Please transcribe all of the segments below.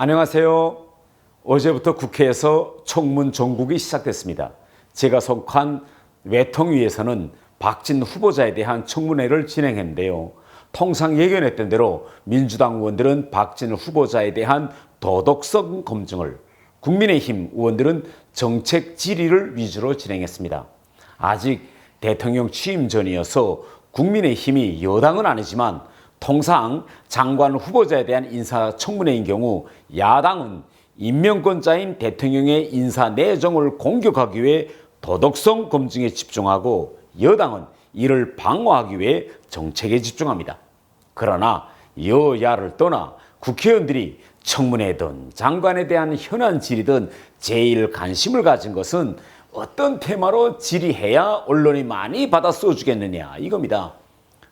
안녕하세요. 어제부터 국회에서 청문 정국이 시작됐습니다. 제가 속한 외통위에서는 박진 후보자에 대한 청문회를 진행했는데요. 통상 예견했던 대로 민주당 의원들은 박진 후보자에 대한 도덕성 검증을, 국민의힘 의원들은 정책 질의를 위주로 진행했습니다. 아직 대통령 취임 전이어서 국민의힘이 여당은 아니지만 통상 장관 후보자에 대한 인사청문회인 경우 야당은 임명권자인 대통령의 인사 내정을 공격하기 위해 도덕성 검증에 집중하고 여당은 이를 방어하기 위해 정책에 집중합니다. 그러나 여야를 떠나 국회의원들이 청문회든 장관에 대한 현안 질의든 제일 관심을 가진 것은 어떤 테마로 질의해야 언론이 많이 받아 써주겠느냐 이겁니다.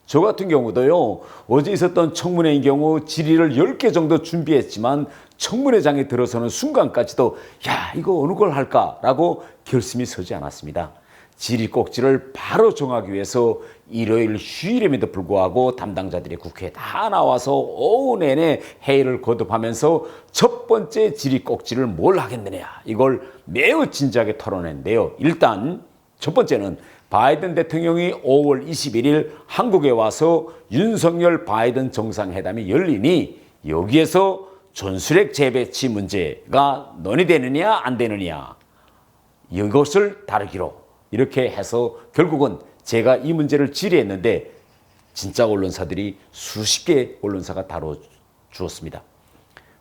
저 같은 경우도요, 어제 있었던 청문회인 경우 질의를 10개 정도 준비했지만 청문회장에 들어서는 순간까지도 야, 이거 어느 걸 할까라고 결심이 서지 않았습니다. 질의 꼭지를 바로 정하기 위해서 일요일 휴일임에도 불구하고 담당자들이 국회에 다 나와서 오후 내내 회의를 거듭하면서 첫 번째 질의 꼭지를 뭘 하겠느냐 이걸 매우 진지하게 털어냈는데요. 일단 첫 번째는 바이든 대통령이 5월 21일 한국에 와서 윤석열 바이든 정상회담이 열리니 여기에서 전술핵 재배치 문제가 논의되느냐 안 되느냐 이것을 다루기로 이렇게 해서 결국은 제가 이 문제를 질의했는데 진짜 언론사들이 수십 개 언론사가 다뤄 주었습니다.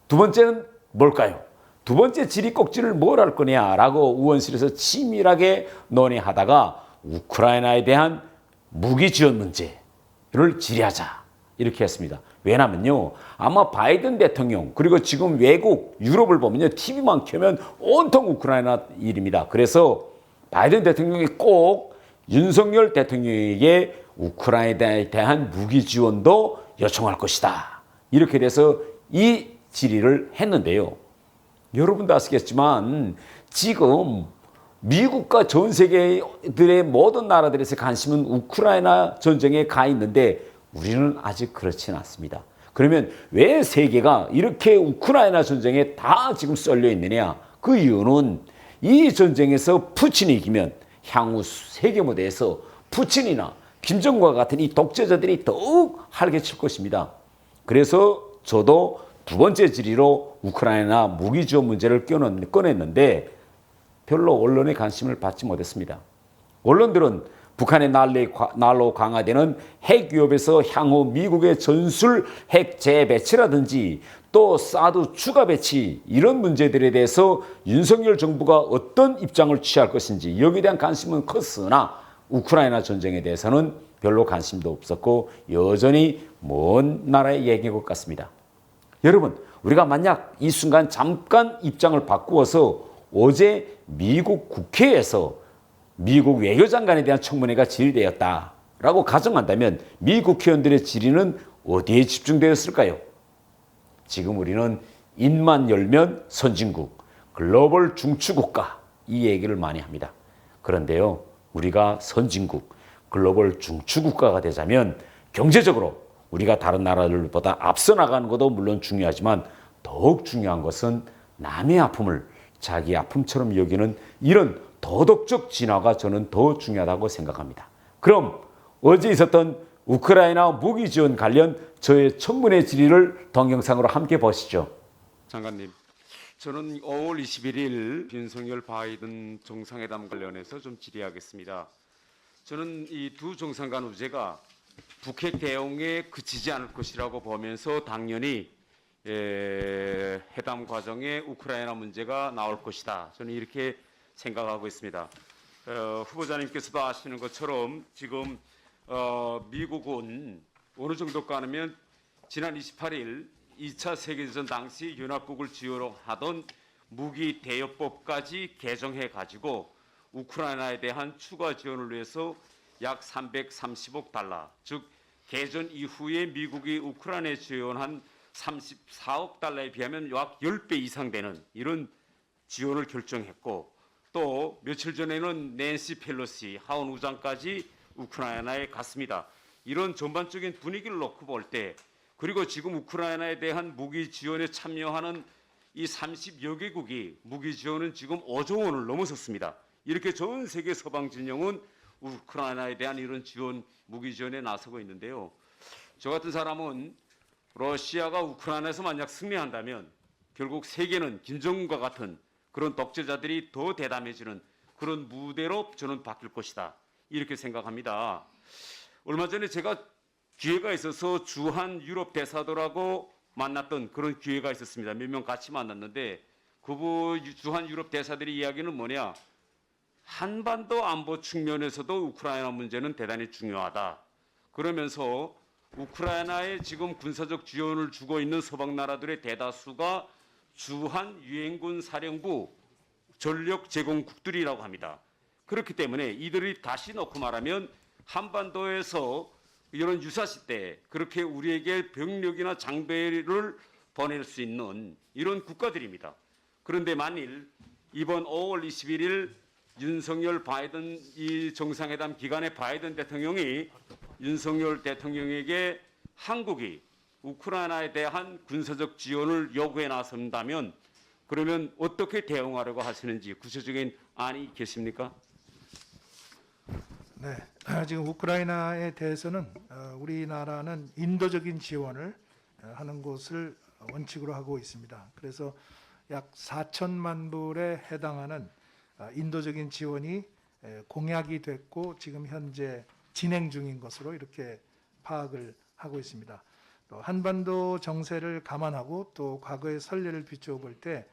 두 번째는 뭘까요? 두 번째 질의 꼭지를 뭘 할 거냐라고 의원실에서 치밀하게 논의하다가 우크라이나에 대한 무기 지원 문제를 질의하자 이렇게 했습니다. 왜냐면요 아마 바이든 대통령 그리고 지금 외국 유럽을 보면요 TV만 켜면 온통 우크라이나 일입니다. 그래서 바이든 대통령이 꼭 윤석열 대통령에게 우크라이나에 대한 무기 지원도 요청할 것이다. 이렇게 돼서 이 질의를 했는데요. 여러분도 아시겠지만 지금 미국과 전 세계들의 모든 나라들에서 관심은 우크라이나 전쟁에 가 있는데 우리는 아직 그렇지는 않습니다. 그러면 왜 세계가 이렇게 우크라이나 전쟁에 다 지금 쏠려 있느냐? 그 이유는 이 전쟁에서 푸틴이 이기면 향후 세계 무대에서 푸틴이나 김정과 같은 이 독재자들이 더욱 활개 칠 것입니다. 그래서 저도 두 번째 질의로 우크라이나 무기 지원 문제를 꺼냈는데 별로 언론의 관심을 받지 못했습니다. 언론들은 북한의 날로 강화되는 핵 위협에서 향후 미국의 전술 핵 재배치라든지 또 사드 추가 배치 이런 문제들에 대해서 윤석열 정부가 어떤 입장을 취할 것인지 여기에 대한 관심은 컸으나 우크라이나 전쟁에 대해서는 별로 관심도 없었고 여전히 먼 나라의 얘기인 것 같습니다. 여러분, 우리가 만약 이 순간 잠깐 입장을 바꾸어서 어제 미국 국회에서 미국 외교장관에 대한 청문회가 질의되었다라고 가정한다면 미 국회의원들의 질의는 어디에 집중되었을까요? 지금 우리는 입만 열면 선진국, 글로벌 중추국가 이 얘기를 많이 합니다. 그런데요, 우리가 선진국, 글로벌 중추국가가 되자면 경제적으로 우리가 다른 나라들보다 앞서 나가는 것도 물론 중요하지만 더욱 중요한 것은 남의 아픔을 자기 아픔처럼 여기는 이런 도덕적 진화가 저는 더 중요하다고 생각합니다. 그럼 어제 있었던 우크라이나 무기 지원 관련 저의 청문회 질의를 동영상으로 함께 보시죠. 장관님, 저는 5월 21일 윤석열 바이든 정상회담 관련해서 좀 질의하겠습니다. 저는 이 두 정상 간 우제가 북핵 대응에 그치지 않을 것이라고 보면서 당연히 에, 회담 과정에 우크라이나 문제가 나올 것이다. 저는 이렇게 생각하고 있습니다. 어, 후보자님께서도 아시는 것처럼 지금 어, 미국은 어느 정도가 하면 지난 28일 2차 세계대전 당시 연합국을 지원하던 무기 대여법까지 개정해 가지고 우크라이나에 대한 추가 지원을 위해서 약 330억 달러, 즉 개전 이후에 미국이 우크라이나에 지원한 34억 달러에 비하면 약 10배 이상 되는 이런 지원을 결정했고 또 며칠 전에는 낸시 펠로시 하원 의장까지 우크라이나에 갔습니다. 이런 전반적인 분위기를 놓고 볼 때 그리고 지금 우크라이나에 대한 무기 지원에 참여하는 이 30여 개국이 무기 지원은 지금 5조 원을 넘어섰습니다. 이렇게 전 세계 서방 진영은 우크라이나에 대한 이런 지원 무기 지원에 나서고 있는데요. 저 같은 사람은 러시아가 우크라이나에서 만약 승리한다면 결국 세계는 김정은과 같은 그런 독재자들이 더 대담해지는 그런 무대로 저는 바뀔 것이다. 이렇게 생각합니다. 얼마 전에 제가 기회가 있어서 주한 유럽 대사들하고 만났던 그런 기회가 있었습니다. 몇 명 같이 만났는데 그분 주한 유럽 대사들의 이야기는 뭐냐? 한반도 안보 측면에서도 우크라이나 문제는 대단히 중요하다. 그러면서 우크라이나에 지금 군사적 지원을 주고 있는 서방 나라들의 대다수가 주한 유엔군 사령부 전력 제공국들이라고 합니다. 그렇기 때문에 이들이 다시 놓고 말하면 한반도에서 이런 유사시 때 그렇게 우리에게 병력이나 장비를 보낼 수 있는 이런 국가들입니다. 그런데 만일 이번 5월 21일 윤석열 바이든 이 정상회담 기간에 바이든 대통령이 윤석열 대통령에게 한국이 우크라이나에 대한 군사적 지원을 요구해 나선다면 그러면 어떻게 대응하려고 하시는지 구체적인 안이 있겠습니까? 네, 지금 우크라이나에 대해서는 어, 우리나라는 인도적인 지원을 어, 하는 것을 원칙으로 하고 있습니다. 그래서 약 4천만 불에 해당하는 어, 인도적인 지원이 에, 공약이 됐고 지금 현재 진행 중인 것으로 이렇게 파악을 하고 있습니다. 또 한반도 정세를 감안하고 또 과거의 선례를 비춰볼 때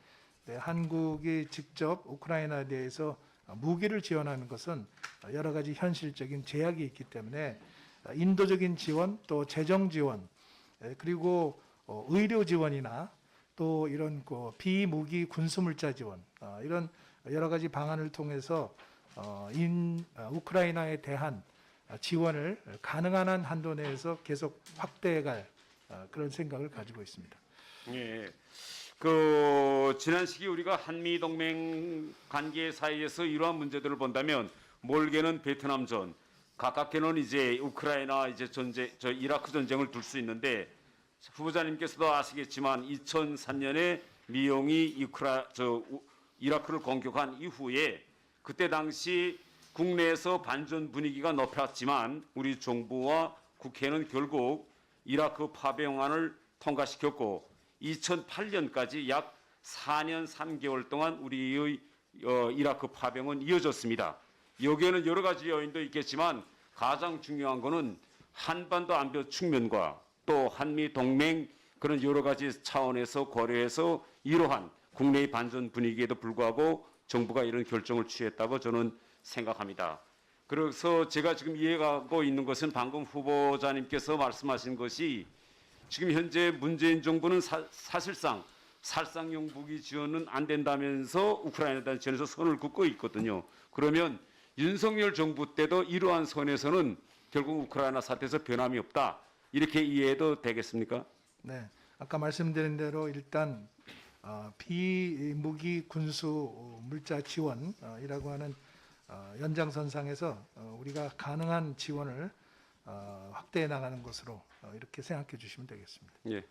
네, 한국이 직접 우크라이나에 대해서 무기를 지원하는 것은 여러 가지 현실적인 제약이 있기 때문에 인도적인 지원 또 재정 지원 에, 그리고 어, 의료 지원이나 또 이런 그 비무기 군수물자 지원 어, 이런 여러 가지 방안을 통해서 어, 인 어, 우크라이나에 대한 지원을 가능한 한 한도 내에서 계속 확대해갈 어, 그런 생각을 가지고 있습니다. 예. 그 지난 시기 우리가 한미 동맹 관계 사이에서 이러한 문제들을 본다면 멀게는 베트남 전, 가깝게는 이제 우크라이나 이제 전쟁, 저 이라크 전쟁을 둘 수 있는데 후보자님께서도 아시겠지만 2003년에 미용이 우크라 저 우- 이라크를 공격한 이후에 그때 당시 국내에서 반전 분위기가 높았지만 우리 정부와 국회는 결국 이라크 파병안을 통과시켰고 2008년까지 약 4년 3개월 동안 우리의 어, 이라크 파병은 이어졌습니다. 여기에는 여러 가지 요인도 있겠지만 가장 중요한 것은 한반도 안보 측면과 또 한미 동맹 그런 여러 가지 차원에서 고려해서 이러한 국내의 반전 분위기에도 불구하고 정부가 이런 결정을 취했다고 저는 생각합니다. 그래서 제가 지금 이해하고 있는 것은 방금 후보자님께서 말씀하신 것이 지금 현재 문재인 정부는 사, 사실상 살상용 무기 지원은 안 된다면서 우크라이나에 대한 지원에서 선을 긋고 있거든요. 그러면 윤석열 정부 때도 이러한 선에서는 결국 우크라이나 사태에서 변함이 없다. 이렇게 이해해도 되겠습니까? 네, 아까 말씀드린 대로 일단 어, 비무기 군수 물자 지원이라고 하는 어, 연장선상에서 어, 우리가 가능한 지원을 어, 확대해 나가는 것으로 어, 이렇게 생각해 주시면 되겠습니다. 예.